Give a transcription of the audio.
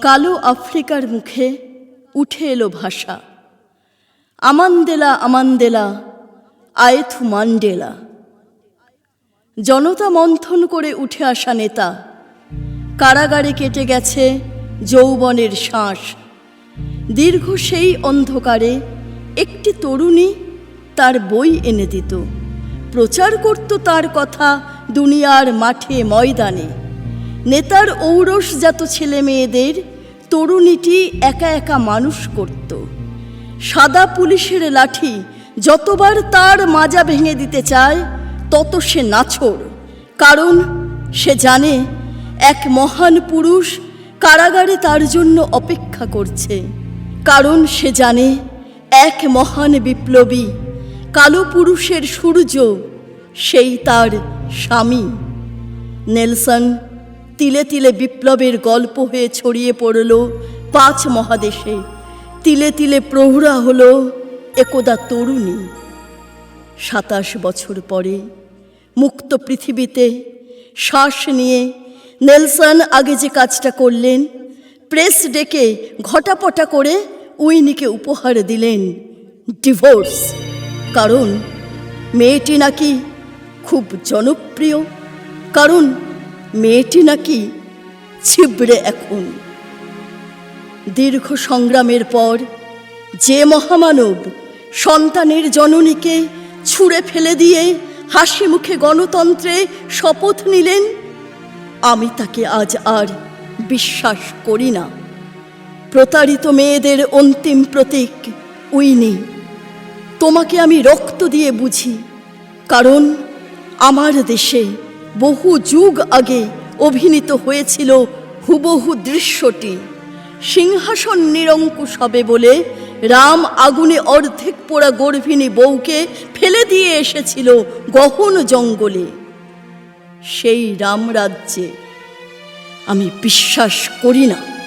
কালো আফ্রিকার মুখে উঠে এলো ভাষা। আমান্দেলা আমান্দেলা, আয়েথু মান্ডেলা। জনতা মন্থন করে উঠে আসা নেতা, কারাগারে কেটে গেছে যৌবনের শ্বাস। দীর্ঘ সেই অন্ধকারে একটি তরুণী তার বই এনে দিত। প্রচার করত তার কথা দুনিয়ার মাঠে ময়দানে। নেতার ঔরসজাত ছেলে মেয়েদের তরুণীটি একা একা মানুষ করত। সাদা পুলিশের লাঠি যতবার তার মাজা ভেঙে দিতে চায়, তত সে নাছোড় কারণ সে জানে এক মহান পুরুষ কারাগারে তার জন্য অপেক্ষা করছে। কারণ সে জানে এক মহান বিপ্লবী কালো পুরুষের সূর্য সেই তার স্বামী। নেলসন তিলে তিলে বিপ্লবের গল্প হয়ে ছড়িয়ে পড়ল পাঁচ মহাদেশে। তিলে তিলে প্রহুরা হল একদা তরুণী। সাতাশ বছর পরে মুক্ত পৃথিবীতে শ্বাস নিয়ে নেলসন আগে যে কাজটা করলেন, প্রেস ডেকে ঘটাপটা করে উইনিকে উপহার দিলেন। ডিভোর্স, কারণ মেয়েটি নাকি খুব জনপ্রিয়। কারণ মেয়েটি নাকি ছিবড়ে এখন দীর্ঘ সংগ্রামের পর যে মহামানব সন্তানের জননীকে ছুঁড়ে ফেলে দিয়ে হাসি মুখে গণতন্ত্রে শপথ নিলেন, আমি তাকে আজ আর বিশ্বাস করি না। প্রতারিত মেয়েদের অন্তিম প্রতীক উইনি তোমাকে আমি রক্ত দিয়ে বুঝি, কারণ আমার দেশে বহু যুগ আগে অভিনীত হয়েছিল হুবহু দৃশ্যটি। সিংহাসন নিরঙ্কুশ হবে বলে রাম আগুনে অর্ধেক পোড়া গর্ভিণী বউকে ফেলে দিয়ে এসেছিল গহন জঙ্গলে। সেই রামরাজ্যে আমি বিশ্বাস করি না।